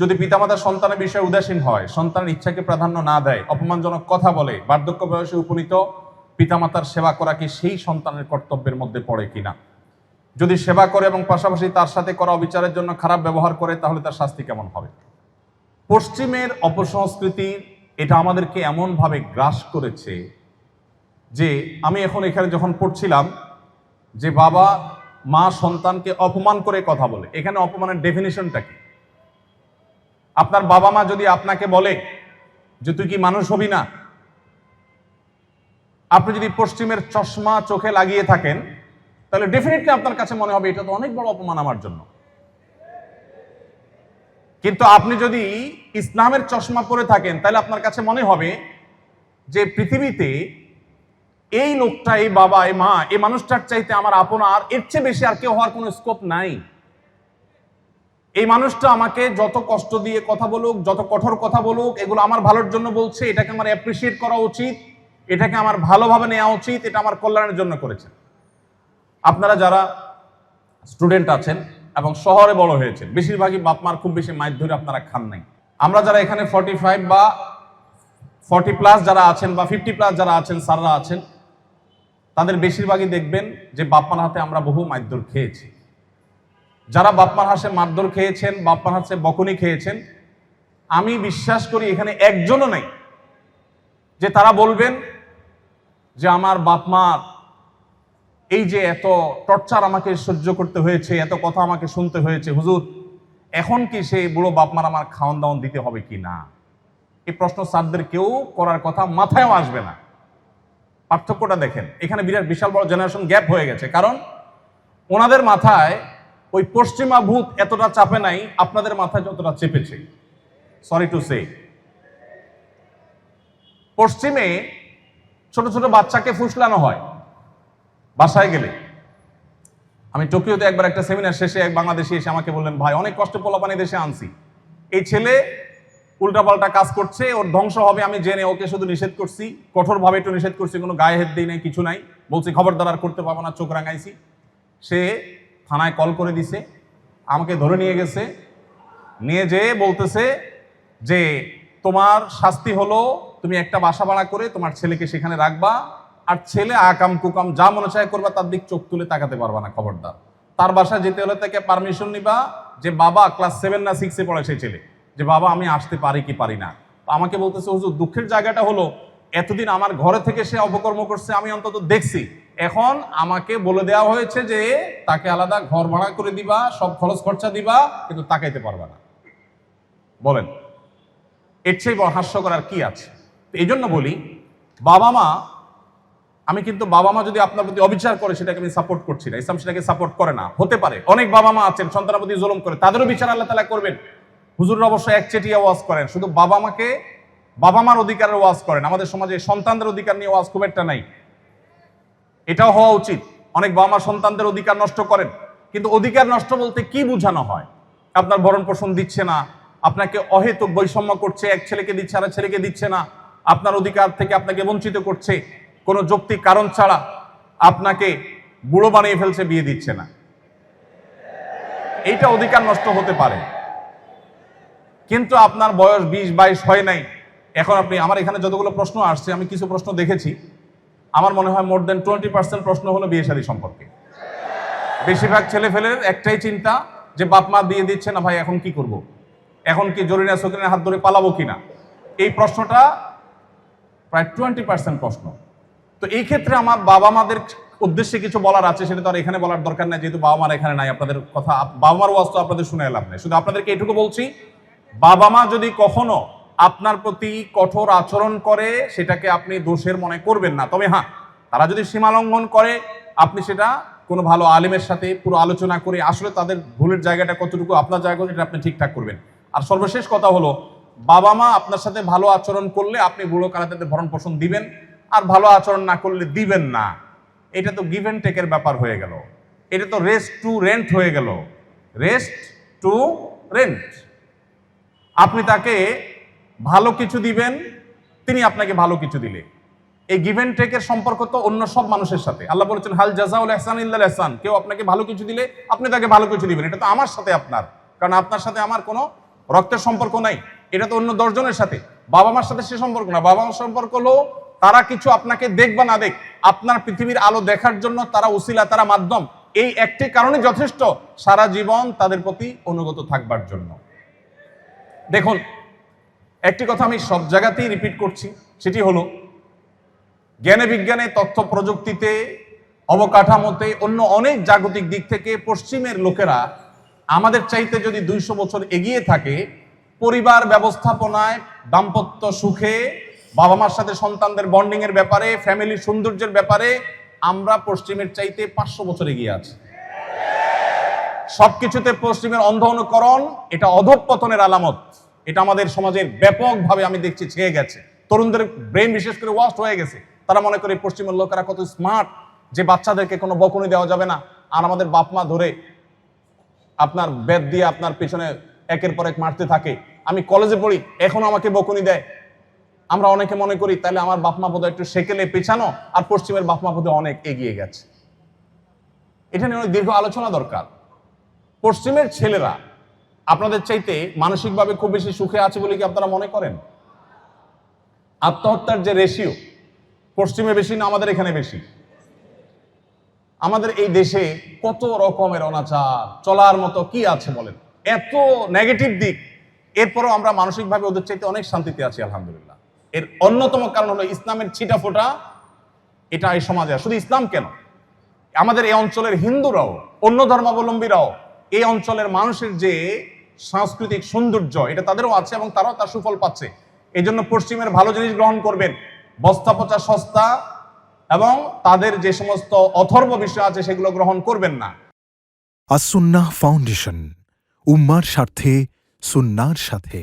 যদি পিতামাতা সন্তানের বিষয়ে উদাসীন হয়, সন্তানের ইচ্ছাকে প্রাধান্য না দেয়, অপমানজনক কথা বলে, বার্ধক্য বয়সে উপনীত, পিতামাতার সেবা করা কি সেই সন্তানের কর্তব্যের মধ্যে পড়ে কিনা? যদি সেবা করে এবং পাশাপাশি তার সাথে করা অবিচারের জন্য খারাপ ব্যবহার করে, তাহলে তার শাস্তি কেমন হবে? পশ্চিমের অপসংস্কৃতি এটা আমাদেরকে এমনভাবে গ্রাস করেছে যে আমি এখন এখানে যখন পড়ছিলাম যে বাবা মা সন্তানকে অপমান করে কথা বলে, এখানে অপমানের ডেফিনেশনটা কি? আপনার বাবা মা যদি আপনাকে বলে যে তুই কি মানুষ হবি না? আপনি যদি পশ্চিমের চশমা চোখে লাগিয়ে থাকেন, তাহলে ডেফিনেটলি আপনার কাছে মনে হবে, এটা তো অনেক বড় অপমান আমার জন্য। কিন্তু আপনি যদি ইসলামের চশমা পরে থাকেন, তাহলে আপনার কাছে মনে হবে যে পৃথিবীতে এই লোকটা, এই বাবা, এই মা, এই মানুষটার চাইতে আমার আপনার এর চেয়ে বেশি আর কেউ হওয়ার কোনো স্কোপ নাই। এই মানুষটা আমাকে যত কষ্ট দিয়ে কথা বলুক, যত কঠোর কথা বলুক, এগুলো আমার ভালোর জন্য বলছে, এটাকে আমার অ্যাপ্রিসিয়েট করা উচিত, এটাকে আমার ভালোভাবে নেওয়া উচিত, এটা আমার কল্যাণের জন্য করেছে। আপনারা যারা স্টুডেন্ট আছেন এবং শহরে বড় হয়েছেন, বেশিরভাগই বাপমার খুব বেশি মাইর ধরে আপনারা খান নাই। আমরা যারা এখানে ফর্টি ফাইভ বা ফর্টি প্লাস যারা আছেন বা ফিফটি প্লাস যারা আছেন, স্যাররা আছেন, তাদের বেশিরভাগই দেখবেন যে বাপমার হাতে আমরা বহু মারধর খেয়েছি। যারা বাপমার হাসে মারধর খেয়েছেন বাপমার হাসে বকুনি খেয়েছেন, আমি বিশ্বাস করি এখানে একজনও নেই যে তারা বলবেন যে আমার বাপ মার এই যে এত টর্চার আমাকে সহ্য করতে হয়েছে, এত কথা আমাকে শুনতে হয়েছে, হুজুর, এখন কি সেই বুড়ো বাপমার আমার খাওয়ান দাওয়ান দিতে হবে কি না? এই প্রশ্ন স্যারদের কেউ করার কথা মাথায়ও আসবে না। পার্থক্যটা দেখেন, এখানে বিরাট বিশাল বড় জেনারেশন গ্যাপ হয়ে গেছে। কারণ ওনাদের মাথায় ওই পশ্চিমা ভূত এতটা চাপে নাই, আপনাদের মাথায় যতটা চেপেছে। সরি টু সে পশ্চিমে ছোট ছোট বাচ্চাকে ফুসলানো হয়। বাসায় গেলে। আমি টোকিওতে একবার একটা সেমিনার শেষে এক বাংলাদেশি এসে আমাকে বললেন, ভাই, অনেক কষ্ট পোলাপানি দেশে আনছি। এই ছেলে উল্টাপাল্টা কাজ করছে, ওর ধ্বংস হবে, আমি জেনে ওকে শুধু নিষেধ করছি। কঠোরভাবে একটু নিষেধ করছি, কোনো গায়ে হেদ দিই নাই, কিছু নাই। বলছি, খবরদার আর করতে পারব না, চোখ রাঙাইছি। সে থানায় কল করে দিছে, আমাকে ধরে নিয়ে গেছে। নিয়ে যেয়ে বলতেছে যে, তোমার শাস্তি হলো, তুমি একটা বাসা ভাড়া করে তোমার ছেলেকে সেখানে রাখবা, আর ছেলে আকাম কুকাম যা মনে চায় করবা, তার দিক চোখ তুলে তাকাতে পারবা না, খবরদার। তার বাসায় যেতে হলে তাকে পারমিশন নিবা যে, বাবা ক্লাস সেভেন না সিক্সে পড়ে সেই ছেলে। যে, বাবা, আমি আসতে পারি কি পারি না? আমাকে বলতেছে, হুজুর, দুঃখের জায়গাটা হলো, এতদিন আমার ঘরে থেকে সে অপকর্ম করছে, আমি অন্তত দেখছি। এখন আমাকে বলে দেওয়া হয়েছে যে তাকে আলাদা ঘর ভাড়া করে দিবা, সব খরচ খরচা দিবা, কিন্তু তাকাইতে পারবা না। বলেন, এর চেয়ে বড় হাস্যকর আর কি আছে? এই জন্য বলি, বাবা মা, আমি কিন্তু বাবা মা যদি আপনার প্রতি অবিচার করে, সেটাকে আমি সাপোর্ট করছি না। ইসলাম সেটাকে সাপোর্ট করে না। হতে পারে, অনেক বাবা মা আছেন, সন্তানের প্রতি জুলুম করে, তাদেরও বিচার আল্লাহ তালা করবেন। হুজুর অবশ্যই একচেটিয়া ওয়াজ করেন, শুধু বাবা মাকে, বাবা মার অধিকারের ওয়াজ করেন। আমাদের সমাজে সন্তানদের অধিকার নিয়ে ওয়াজ খুব একটা নাই। এটাও হওয়া উচিত। অনেক বাবা মা সন্তানদের অধিকার নষ্ট করেন। কিন্তু অধিকার নষ্ট বলতে কি বোঝানো হয়? আপনার ভরণ পোষণ দিচ্ছে না, আপনাকে অহেতুক বৈষম্য করছে, এক ছেলেকে দিচ্ছে আর ছেলেকে দিচ্ছে না, আপনার অধিকার থেকে আপনাকে বঞ্চিত করছে, কোনো যৌক্তিক কারণ ছাড়া আপনাকে বুড়ো বানিয়ে ফেলছে, বিয়ে দিচ্ছে না। এইটা অধিকার নষ্ট হতে পারে। কিন্তু আপনার বয়স বিশ বাইশ হয় নাই। এখন আপনি, আমার এখানে যতগুলো প্রশ্ন আসছে, আমি কিছু প্রশ্ন দেখেছি। আমার মনে হয় মোর দেন টোয়েন্টি পার্সেন্ট প্রশ্ন হলো বিয়ে শাদী সম্পর্কে। বেশিরভাগ ছেলে ফেলের একটাই চিন্তা যে বাপ মা দিয়ে দিচ্ছে না, ভাই, এখন কি করব। এখন কি জরিনা সকিনের হাত ধরে পালাবো কিনা? এই প্রশ্নটা প্রায় টোয়েন্টি পার্সেন্ট প্রশ্ন। তো এই ক্ষেত্রে আমার বাবা মাদের উদ্দেশ্যে কিছু বলার আছে, সেটা তো আর এখানে বলার দরকার নাই, যেহেতু বাবা মার এখানে নাই, আপনাদের কথা, বাবা মার ওয়াজ তো আপনাদের শুনে এলাম নাই। শুধু আপনাদেরকে এটুকু বলছি, বাবা মা যদি কখনো আপনার প্রতি কঠোর আচরণ করে, সেটাকে আপনি দোষের মনে করবেন না। তবে হ্যাঁ তারা যদি সীমা লঙ্ঘন করে, আপনি সেটা কোনো ভালো আলেমের সাথে পুরো আলোচনা করে, আসলে তাদের ভুলের জায়গাটা কতটুকু, আপনার জায়গা এটা আপনি ঠিকঠাক করবেন। আর সর্বশেষ কথা হলো, বাবা মা আপনার সাথে ভালো আচরণ করলে আপনি বুড়ো তাদের ভরণ পোষণ দিবেন, আর ভালো আচরণ না করলে দিবেন না। এটা তো গিভ অ্যান্ড টেকের ব্যাপার হয়ে গেল। এটা তো রেস্ট টু রেন্ট হয়ে গেল। রেস্ট টু রেন্ট আপনি তাকে ভালো কিছু দিবেন, তিনি আপনাকে ভালো কিছু দিলে। এই গিভ অ্যান্ড টেকের সম্পর্ক তো অন্য সব মানুষের সাথে। আল্লাহ বলেছেন, হাল জাজাউল এহসান ইল্লাল এহসান। কেউ আপনাকে ভালো কিছু দিলে, আপনি তাকে ভালো কিছু দিবেন। এটা তো আমার সাথে আপনার। কারণ আপনার সাথে আমার কোনো রক্তের সম্পর্ক নাই। এটা তো অন্য দশজনের সাথে। বাবা মার সাথে সে সম্পর্ক না। বাবা মার সম্পর্ক হলো, তারা কিছু আপনাকে দেখ বা না দেখ, আপনার পৃথিবীর আলো দেখার জন্য তারা উসিলা, তারা মাধ্যম। এই একটি কারণে যথেষ্ট সারা জীবন তাদের প্রতি অনুগত থাকবার জন্য। দেখুন একটি কথা আমি সব জায়গাতেই রিপিট করছি, সেটি হলো, জ্ঞানে বিজ্ঞানে, তথ্য প্রযুক্তিতে, অবকাঠামোতে, অন্য অনেক জাগতিক দিক থেকে পশ্চিমের লোকেরা আমাদের চাইতে যদি দুইশো বছর এগিয়ে থাকে, পরিবার ব্যবস্থাপনায় দাম্পত্য সুখে বাবা মার সাথে সন্তানদের বন্ডিং এর ব্যাপারে ফ্যামিলির সৌন্দর্যের ব্যাপারে, আমরা পশ্চিমের চাইতে পাঁচশো বছর এগিয়ে আছি। সবকিছুতে পশ্চিমের অন্ধ অনুকরণ, এটা অধঃপতনের আলামত। এটা আমাদের সমাজের ব্যাপকভাবে আমি দেখছি ছেয়ে গেছে। তরুণদের ব্রেন বিশেষ করে ওয়াস্ট হয়ে গেছে। তারা মনে করে পশ্চিমের লোকেরা কত স্মার্ট যে বাচ্চাদেরকে কোনো বকুনি দেওয়া যাবে না। আর আমাদের বাপ মা ধরে আপনার বেদ দিয়ে আপনার পেছনে একের পর এক মারতে থাকে। আমি কলেজে পড়ি, এখনও আমাকে বকুনি দেয়। আমরা অনেকে মনে করি তাহলে আমার বাপ মা বোধহয় একটু সেকেলে পেছানো, আর পশ্চিমের বাপ মা বোধহয় অনেক এগিয়ে গেছে। এটা নিয়ে অনেক দীর্ঘ আলোচনা দরকার। পশ্চিমের ছেলেরা আপনাদের চাইতে মানসিকভাবে খুব বেশি সুখে আছে বলে কি আপনারা মনে করেন? আত্মহত্যার যে রেশিও পশ্চিমে বেশি না আমাদের এখানে বেশি? আমাদের এই দেশে কত রকমের অনাচার, চলার মতো কি আছে বলেন? এত নেগেটিভ দিক, এরপরও আমরা মানসিকভাবে ওদের চাইতে অনেক শান্তিতে আছি, আলহামদুলিল্লাহ। এর অন্যতম কারণ হলো ইসলামের ছিটা ফোটা এটা এই সমাজে শুধু ইসলাম কেন? আমাদের এই অঞ্চলের হিন্দুরাও, অন্য ধর্মাবলম্বীরাও এই অঞ্চলের মানুষের যে সাংস্কৃতিক সৌন্দর্য, এটা তাদেরও আছে এবং তারাও তার সুফল পাচ্ছে। এই জন্য পশ্চিমের ভালো জিনিস গ্রহণ করবেন। বস্তা পচা সস্তা এবং তাদের যে সমস্ত অথর্ব বিষয় আছে সেগুলো গ্রহণ করবেন না। আসুন্না ফাউন্ডেশন, উম্মার স্বার্থে, সুন্নার সাথে।